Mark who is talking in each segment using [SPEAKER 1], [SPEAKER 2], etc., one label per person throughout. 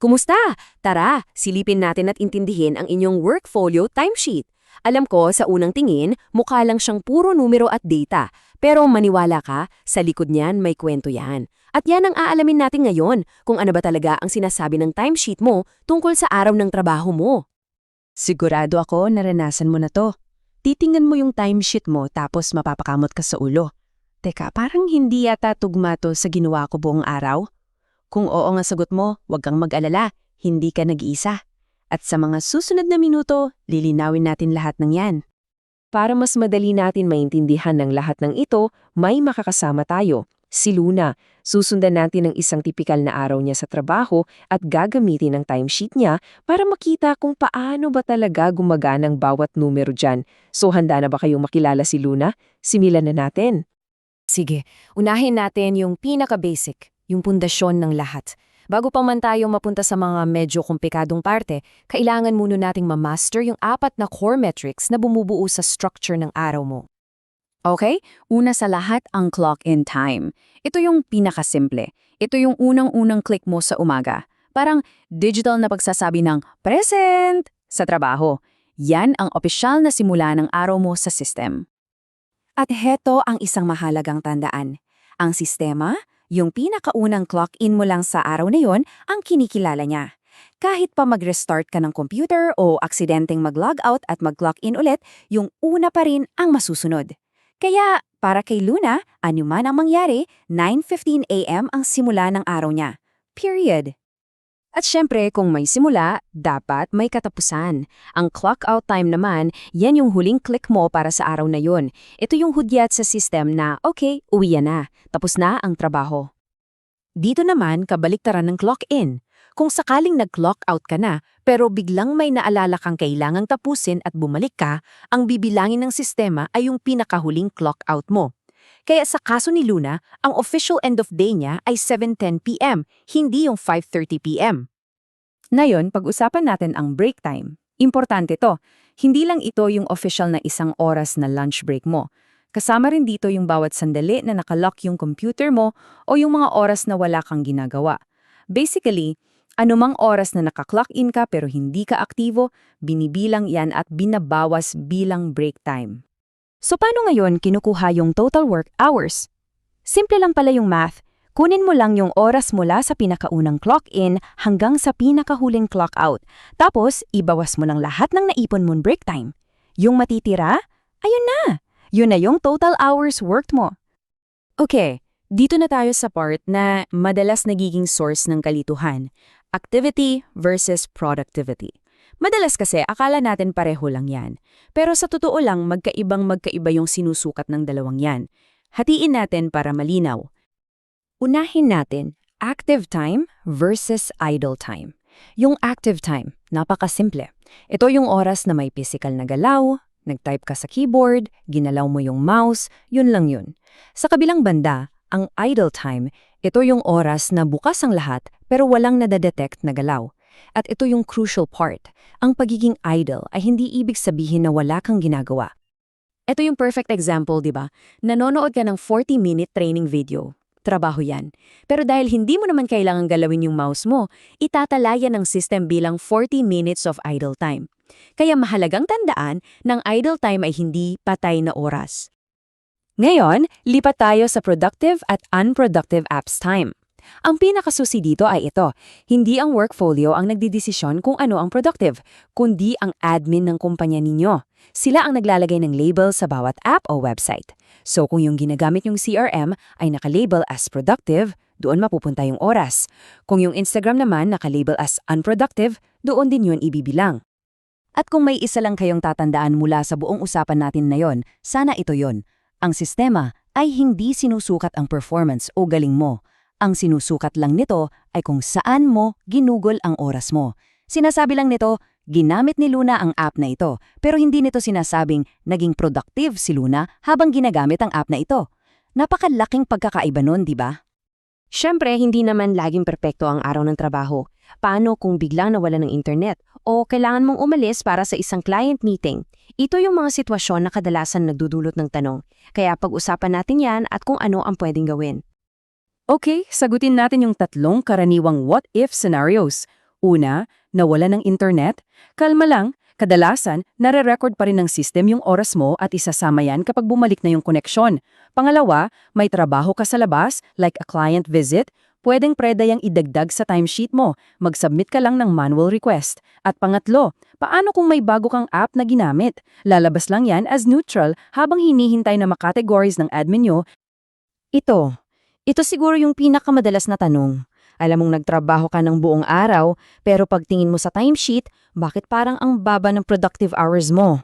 [SPEAKER 1] Kumusta? Tara, silipin natin at intindihin ang inyong workfolio timesheet. Alam ko, sa unang tingin, mukha lang siyang puro numero at data. Pero maniwala ka, sa likod niyan may kwento yan. At yan ang aalamin natin ngayon, kung ano ba talaga ang sinasabi ng timesheet mo tungkol sa araw ng trabaho mo.
[SPEAKER 2] Sigurado ako naranasan mo na to. Titingnan mo yung timesheet mo tapos mapapakamot ka sa ulo. Teka, parang hindi yata tugma to sa ginawa ko buong araw. Kung oo nga sagot mo, huwag kang mag-alala, hindi ka nag-iisa. At sa mga susunod na minuto, lilinawin natin lahat ng yan.
[SPEAKER 1] Para mas madali natin maintindihan ng lahat ng ito, may makakasama tayo. Si Luna, susundan natin ang isang tipikal na araw niya sa trabaho at gagamitin ang timesheet niya para makita kung paano ba talaga gumagana ang bawat numero dyan. So handa na ba kayong makilala si Luna? Similan na natin. Sige, unahin natin yung pinaka-basic, yung pundasyon ng lahat. Bago pa man tayo mapunta sa mga medyo komplikadong parte, kailangan muna nating ma-master yung apat na core metrics na bumubuo sa structure ng araw mo.
[SPEAKER 2] Okay, una sa lahat ang clock-in time. Ito yung pinakasimple. Ito yung unang-unang click mo sa umaga. Parang digital na pagsasabi ng present sa trabaho. Yan ang opisyal na simula ng araw mo sa system.
[SPEAKER 1] At heto ang isang mahalagang tandaan. Ang sistema, yung pinakaunang clock-in mo lang sa araw na yon, ang kinikilala niya. Kahit pa mag-restart ka ng computer o aksidenteng mag-log out at mag-clock in ulit, yung una pa rin ang masusunod. Kaya, para kay Luna, anuman ang mangyari, 9.15 a.m. ang simula ng araw niya. Period. At syempre, kung may simula, dapat may katapusan. Ang clock out time naman, yan yung huling click mo para sa araw na yon. Ito yung hudyat sa system na, okay, uwi na, tapos na ang trabaho. Dito naman, kabaliktaran ng clock in. Kung sakaling nag-clock out ka na, pero biglang may naalala kang kailangang tapusin at bumalik ka, ang bibilangin ng sistema ay yung pinakahuling clock out mo. Kaya sa kaso ni Luna, ang official end of day niya ay 7.10pm, hindi yung 5.30pm.
[SPEAKER 2] Ngayon, pag-usapan natin ang break time. Importante to. Hindi lang ito yung official na isang oras na lunch break mo. Kasama rin dito yung bawat sandali na nakalock yung computer mo o yung mga oras na wala kang ginagawa. Basically, anumang oras na naka-clock in ka pero hindi ka aktibo, binibilang yan at binabawas bilang break time.
[SPEAKER 1] So paano ngayon kinukuha yung total work hours? Simple lang pala yung math. Kunin mo lang yung oras mula sa pinakaunang clock in hanggang sa pinakahuling clock out. Tapos, ibawas mo ng lahat ng naipon mong break time. Yung matitira, ayun na. Yun na yung total hours worked mo. Okay, dito na tayo sa part na madalas nagiging source ng kalituhan. Activity versus productivity. Madalas kasi akala natin pareho lang yan. Pero sa totoo lang magkaibang magkaiba yung sinusukat ng dalawang yan. Hatiin natin para malinaw. Unahin natin, active time versus idle time. Yung active time, napakasimple. Ito yung oras na may physical na galaw, nag-type ka sa keyboard, ginalaw mo yung mouse, yun lang yun. Sa kabilang banda, ang idle time, ito yung oras na bukas ang lahat pero walang nadadetect na galaw. At ito yung crucial part. Ang pagiging idle ay hindi ibig sabihin na wala kang ginagawa. Ito yung perfect example, di ba? Nanonood ka ng 40-minute training video. Trabaho yan. Pero dahil hindi mo naman kailangan galawin yung mouse mo, itatalaya ng system bilang 40 minutes of idle time. Kaya mahalagang tandaan ng idle time ay hindi patay na oras. Ngayon, lipat tayo sa productive at unproductive apps time. Ang pinakasusi dito ay ito, hindi ang workfolio ang nagdidesisyon kung ano ang productive, kundi ang admin ng kumpanya ninyo. Sila ang naglalagay ng label sa bawat app o website. So kung yung ginagamit yung CRM ay nakalabel as productive, doon mapupunta yung oras. Kung yung Instagram naman nakalabel as unproductive, doon din yun ibibilang. At kung may isa lang kayong tatandaan mula sa buong usapan natin na yon, sana ito yon. Ang sistema ay hindi sinusukat ang performance o galing mo. Ang sinusukat lang nito ay kung saan mo ginugol ang oras mo. Sinasabi lang nito, ginamit ni Luna ang app na ito, pero hindi nito sinasabing naging productive si Luna habang ginagamit ang app na ito. Napakalaking pagkakaiba nun, di ba? Siyempre, hindi naman laging perpekto ang araw ng trabaho. Paano kung biglang nawala ng internet o kailangan mong umalis para sa isang client meeting? Ito yung mga sitwasyon na kadalasan nagdudulot ng tanong. Kaya pag-usapan natin yan at kung ano ang pwedeng gawin.
[SPEAKER 2] Okay, sagutin natin yung tatlong karaniwang what-if scenarios.
[SPEAKER 3] Una, nawala ng internet. Kalma lang, kadalasan, nare-record pa rin ng system yung oras mo at isasama yan kapag bumalik na yung koneksyon. Pangalawa, may trabaho ka sa labas, like a client visit, pwedeng preda yung idagdag sa timesheet mo. Mag-submit ka lang ng manual request. At pangatlo, paano kung may bago kang app na ginamit? Lalabas lang yan as neutral habang hinihintay na makategorize ng admin nyo
[SPEAKER 1] Ito. Ito siguro yung pinakamadalas na tanong. Alam mong nagtrabaho ka ng buong araw, pero pagtingin mo sa timesheet, bakit parang ang baba ng productive hours mo?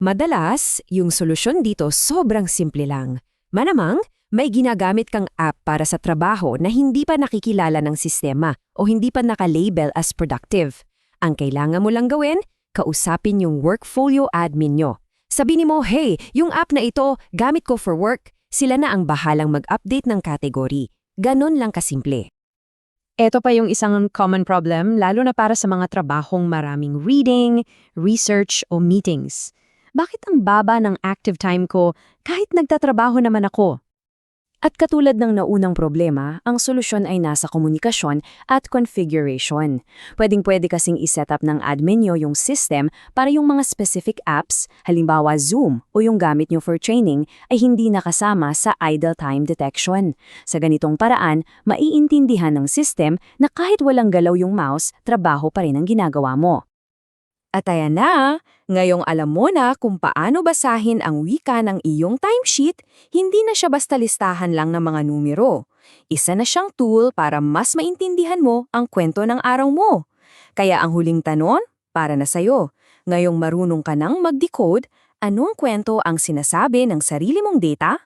[SPEAKER 4] Madalas, yung solusyon dito sobrang simple lang. Manamang, may ginagamit kang app para sa trabaho na hindi pa nakikilala ng sistema o hindi pa nakalabel as productive. Ang kailangan mo lang gawin, kausapin yung workfolio admin nyo. Sabihin mo, hey, yung app na ito, gamit ko for work. Sila na ang bahalang mag-update ng category. Ganon lang kasimple.
[SPEAKER 2] Ito pa yung isang common problem, lalo na para sa mga trabahong maraming reading, research o meetings. Bakit ang baba ng active time ko kahit nagtatrabaho naman ako?
[SPEAKER 1] At katulad ng naunang problema, ang solusyon ay nasa komunikasyon at configuration. Pwedeng-pwede kasing iset up ng admin nyo yung system para yung mga specific apps, halimbawa Zoom o yung gamit nyo for training, ay hindi nakasama sa idle time detection. Sa ganitong paraan, maiintindihan ng system na kahit walang galaw yung mouse, trabaho pa rin ang ginagawa mo.
[SPEAKER 4] At ayan na, ngayong alam mo na kung paano basahin ang wika ng iyong timesheet, hindi na siya basta listahan lang ng mga numero. Isa na siyang tool para mas maintindihan mo ang kwento ng araw mo. Kaya ang huling tanong, para na sa'yo. Ngayong marunong ka nang mag-decode, anong kwento ang sinasabi ng sarili mong data?